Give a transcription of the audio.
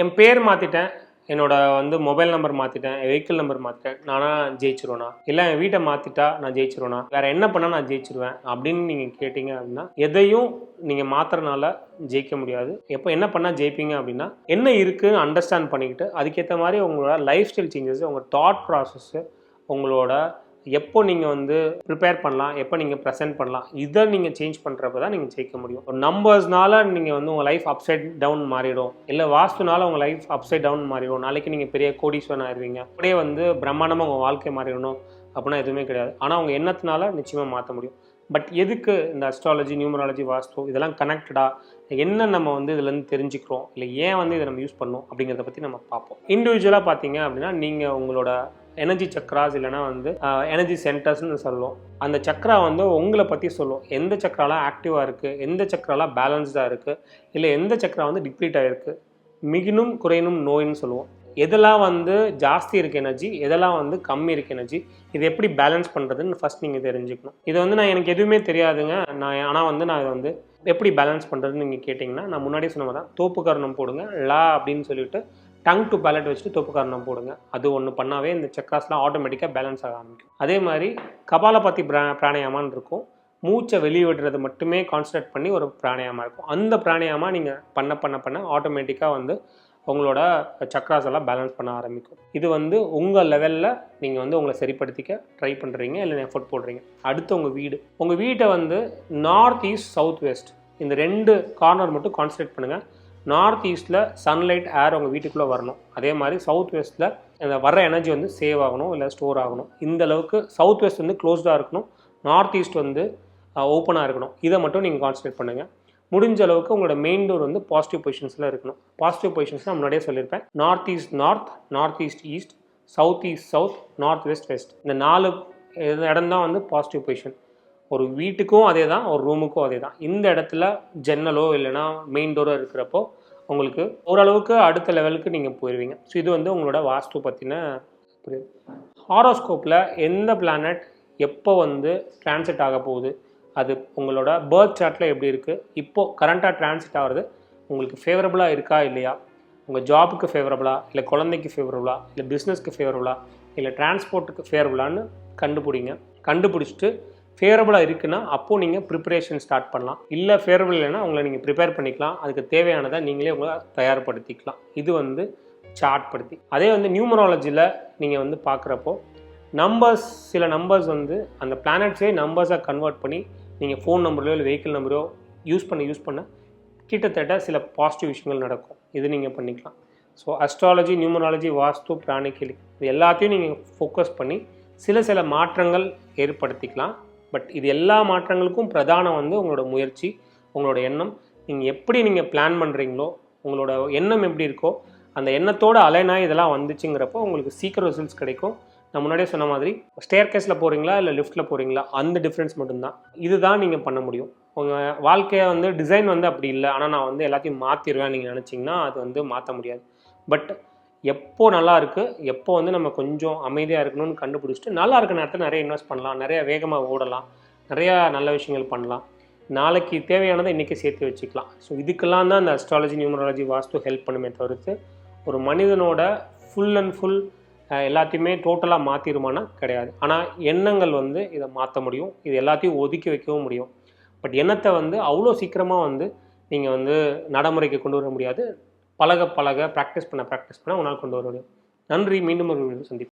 என் பேர் மாற்றிட்டேன் என்னோட வந்து மொபைல் நம்பர் மாற்றிட்டேன் வெஹிக்கிள் நம்பர் மாற்றிட்டேன் நானா ஜெயிச்சிருவேனா? இல்லை என் வீட்டை மாற்றிட்டா நான் ஜெயிச்சிருவேனா? வேற என்ன பண்ணால் நான் ஜெயிச்சிருவேன்? அப்படின்னு நீங்கள் கேட்டிங்க அப்படின்னா எதையும் நீங்கள் மாத்துறதுனால ஜெயிக்க முடியாது. எப்போ என்ன பண்ணால் ஜெயிப்பீங்க அப்படின்னா என்ன இருக்குன்னு அண்டர்ஸ்டாண்ட் பண்ணிக்கிட்டு அதுக்கேற்ற மாதிரி உங்களோட லைஃப் ஸ்டைல் சேஞ்சஸ் உங்கள் தாட் ப்ராசஸ்ஸு உங்களோட எப்போ நீங்கள் வந்து ப்ரிப்பேர் பண்ணலாம் எப்போ நீங்கள் ப்ரெசென்ட் பண்ணலாம் இதை நீங்கள் சேஞ்ச் பண்ணுறப்ப தான் நீங்கள் ஜெயிக்க முடியும். ஒரு நம்பர்ஸ்னால நீங்கள் வந்து உங்கள் லைஃப் அப்சைட் டவுன் மாறிடும். இல்லை வாஸ்துனால உங்கள் லைஃப் அப்சைட் டவுன் மாறிடும். நாளைக்கு நீங்கள் பெரிய கோடீஸ்வரன் ஆயிருவீங்க. அப்படியே வந்து பிரம்மாண்டமாக உங்கள் வாழ்க்கை மாறிடணும் அப்படின்னா எதுவுமே கிடையாது. ஆனால் உங்கள் எண்ணத்தினால நிச்சயமாக மாற்ற முடியும். பட் எதுக்கு இந்த அஸ்ட்ராலஜி நியூமராலஜி வாஸ்து இதெல்லாம் கனெக்டடா என்ன நம்ம வந்து இதுலேருந்து தெரிஞ்சுக்கிறோம்? இல்லை ஏன் வந்து இதை நம்ம யூஸ் பண்ணோம்? அப்படிங்கிறத பற்றி நம்ம பார்ப்போம். இண்டிவிஜுவலாக பார்த்தீங்க அப்படின்னா நீங்கள் உங்களோட எனர்ஜி சக்ராஸ் இல்லைனா வந்து எனர்ஜி சென்டர்ஸ்னு சொல்லுவோம். அந்த சக்ரா வந்து உங்களை பற்றி சொல்லும். எந்த சக்ராலாம் ஆக்டிவாக இருக்குது எந்த சக்ராலாம் பேலன்ஸ்டாக இருக்குது இல்லை எந்த சக்ரா வந்து டிப்ளீட் ஆகிருக்கு மிகினும் குறையினும் நோயின்னு சொல்லுவோம். எதெல்லாம் வந்து ஜாஸ்தி இருக்க எனர்ஜி எதெல்லாம் வந்து கம்மி இருக்க எனர்ஜி இது எப்படி பேலன்ஸ் பண்ணுறதுன்னு ஃபஸ்ட் நீங்கள் தெரிஞ்சுக்கணும். இது வந்து நான் எனக்கு எதுவுமே தெரியாதுங்க. நான் ஆனால் வந்து நான் இதை வந்து எப்படி பேலன்ஸ் பண்ணுறதுன்னு நீங்கள் கேட்டிங்கன்னா நான் முன்னாடியே சொன்ன மாதிரி தான் தோப்பு கரணம் போடுங்க லா அப்படின்னு சொல்லிட்டு டங் டு பேலட் வச்சுட்டு தொப்பு காரணம் போடுங்க. அது ஒன்று பண்ணாவே இந்த சக்கராஸ்லாம் ஆட்டோமேட்டிக்காக பேலன்ஸ் ஆக ஆரம்பிக்கும். அதே மாதிரி கபாலபாத்தி பிரா பிராணாயாமான்னு இருக்கும். மூச்சை வெளியே விடுறது மட்டுமே கான்சன்ட்ரேட் பண்ணி ஒரு பிராணாயாமா இருக்கும். அந்த பிராணாயாமா நீங்கள் பண்ண பண்ண பண்ண ஆட்டோமேட்டிக்காக வந்து உங்களோட சக்ராஸ் எல்லாம் பேலன்ஸ் பண்ண ஆரம்பிக்கும். இது வந்து உங்கள் லெவலில் நீங்கள் வந்து உங்களை சரிப்படுத்திக்க ட்ரை பண்ணுறீங்க இல்லை எஃபோர்ட் போடுறீங்க. அடுத்து உங்கள் வீடு. உங்கள் வீட்டை வந்து நார்த் ஈஸ்ட் சவுத் வெஸ்ட் இந்த ரெண்டு கார்னர் மட்டும் கான்சன்ட்ரேட் பண்ணுங்கள் நார்த் ஈஸ்ட்டில் சன்லைட் ஏர் உங்கள் வீட்டுக்குள்ளே வரணும். அதே மாதிரி சவுத் வெஸ்ட்டில் அந்த வர எனர்ஜி வந்து சேவ் ஆகணும் இல்லை ஸ்டோர் ஆகணும். இந்த அளவுக்கு சவுத் வெஸ்ட் வந்து க்ளோஸ்டாக இருக்கணும். நார்த் ஈஸ்ட் வந்து ஓப்பனாக இருக்கணும். இதை மட்டும் நீங்கள் கான்சன்ட்ரேட் பண்ணுங்கள் முடிஞ்ச அளவுக்கு உங்களோட மெயின் டோர் வந்து பாசிட்டிவ் பொசிஷன்ஸில் இருக்கணும். பாசிட்டிவ் பொசிஷன்ஸ் நான் முன்னாடியே சொல்லியிருப்பேன். North east north north east east south east south north west west இந்த நாலு இடம் தான் வந்து பாசிட்டிவ் பொசிஷன் ஒரு வீட்டுக்கும் அதே தான் ஒரு ரூமுக்கும் அதே தான் இந்த இடத்துல ஜன்னலோ இல்லைனா மெயின் டோரோ இருக்கிறப்போ உங்களுக்கு ஓரளவுக்கு அடுத்த லெவலுக்கு நீங்கள் போயிடுவீங்க ஸோ இது வந்து உங்களோட வாஸ்து பற்றின புரியுது. ஹாரோஸ்கோப்பில் எந்த பிளானட் எப்போ வந்து டிரான்சிட் ஆக போகுது? அது உங்களோட பேர்த் சார்ட்டில் எப்படி இருக்குது இப்போது கரண்ட்டாக டிரான்சிட் ஆகிறது உங்களுக்கு ஃபேவரபுளாக இருக்கா இல்லையா? உங்கள் ஜாபுக்கு ஃபேவரபுளா இல்லை குழந்தைக்கு ஃபேவரபுளா இல்லை பிஸ்னஸ்க்கு ஃபேவரபுளா இல்லை டிரான்ஸ்போர்ட்டுக்கு ஃபேவரபுளான்னு கண்டுபிடிங்க. கண்டுபிடிச்சிட்டு ஃபேவரபுளாக இருக்குன்னா அப்போது நீங்கள் ப்ரிப்பரேஷன் ஸ்டார்ட் பண்ணலாம். இல்லை ஃபேவரபுள் இல்லைன்னா உங்களை நீங்கள் ப்ரிப்பேர் பண்ணிக்கலாம். அதுக்கு தேவையானதை நீங்களே உங்களை தயார்படுத்திக்கலாம். இது வந்து சார்ட் படுத்தி. அதே வந்து நியூமராலஜியில் நீங்கள் வந்து பார்க்குறப்போ நம்பர்ஸ் சில நம்பர்ஸ் வந்து அந்த பிளானட்ஸே நம்பர்ஸாக கன்வெர்ட் பண்ணி நீங்கள் ஃபோன் நம்பரோ இல்லை வெஹிக்கிள் நம்பரோ யூஸ் பண்ண யூஸ் பண்ண கிட்டத்தட்ட சில பாசிட்டிவ் விஷயங்கள் நடக்கும். இது நீங்கள் பண்ணிக்கலாம். ஸோ அஸ்ட்ராலஜி நியூமராலஜி வாஸ்து பிராணிக்கிளி இது எல்லாத்தையும் நீங்கள் ஃபோக்கஸ் பண்ணி சில சில மாற்றங்கள் ஏற்படுத்திக்கலாம். பட் இது எல்லா மாற்றங்களுக்கும் பிரதானம் வந்து உங்களோட முயற்சி உங்களோட எண்ணம். நீங்கள் எப்படி நீங்கள் பிளான் பண்ணுறீங்களோ உங்களோட எண்ணம் எப்படி இருக்கோ அந்த எண்ணத்தோட அலைனா இதெல்லாம் வந்துச்சுங்கிறப்போ உங்களுக்கு சீக்கிரம் ரிசல்ட்ஸ் கிடைக்கும். நான் முன்னாடியே சொன்ன மாதிரி ஸ்டேர் கேஸில் போகிறீங்களா இல்லை லிஃப்ட்டில் போகிறீங்களா அந்த டிஃப்ரென்ஸ் மட்டும்தான். இதுதான் நீங்கள் பண்ண முடியும். உங்கள் வாழ்க்கையை வந்து டிசைன் வந்து அப்படி இல்லை. ஆனால் நான் வந்து எல்லாத்தையும் மாற்றிடுவேன் நீங்கள் நினச்சிங்கன்னா அது வந்து மாற்ற முடியாது. பட் எப்போ நல்லா இருக்குது எப்போ வந்து நம்ம கொஞ்சம் அமைதியாக இருக்கணும்னு கண்டுபிடிச்சிட்டு நல்லா இருக்க நேரத்தில் நிறைய இன்வெஸ்ட் பண்ணலாம் நிறைய வேகமாக ஓடலாம் நிறையா நல்ல விஷயங்கள் பண்ணலாம். நாளைக்கு தேவையானதை இன்றைக்கி சேர்த்து வச்சுக்கலாம். ஸோ இதுக்கெல்லாம் தான் இந்த அஸ்ட்ராலஜி நியூமராலஜி வாஸ்து ஹெல்ப் பண்ணுமே தவிர்த்து ஒரு மனிதனோட ஃபுல் அண்ட் ஃபுல் எல்லாத்தையுமே டோட்டலாக மாற்றிடுமானா கிடையாது. ஆனால் எண்ணங்கள் வந்து இதை மாற்ற முடியும் இது எல்லாத்தையும் ஒதுக்கி வைக்கவும் முடியும். பட் எண்ணத்தை வந்து அவ்வளோ சீக்கிரமாக வந்து நீங்கள் வந்து நடைமுறைக்கு கொண்டு வர முடியாது. பழக பழக ப்ராக்டிஸ் பண்ண ப்ராக்டிஸ் பண்ண உன்னால் கொண்டு வர முடியும் நன்றி மீண்டும் ஒரு சந்திப்பு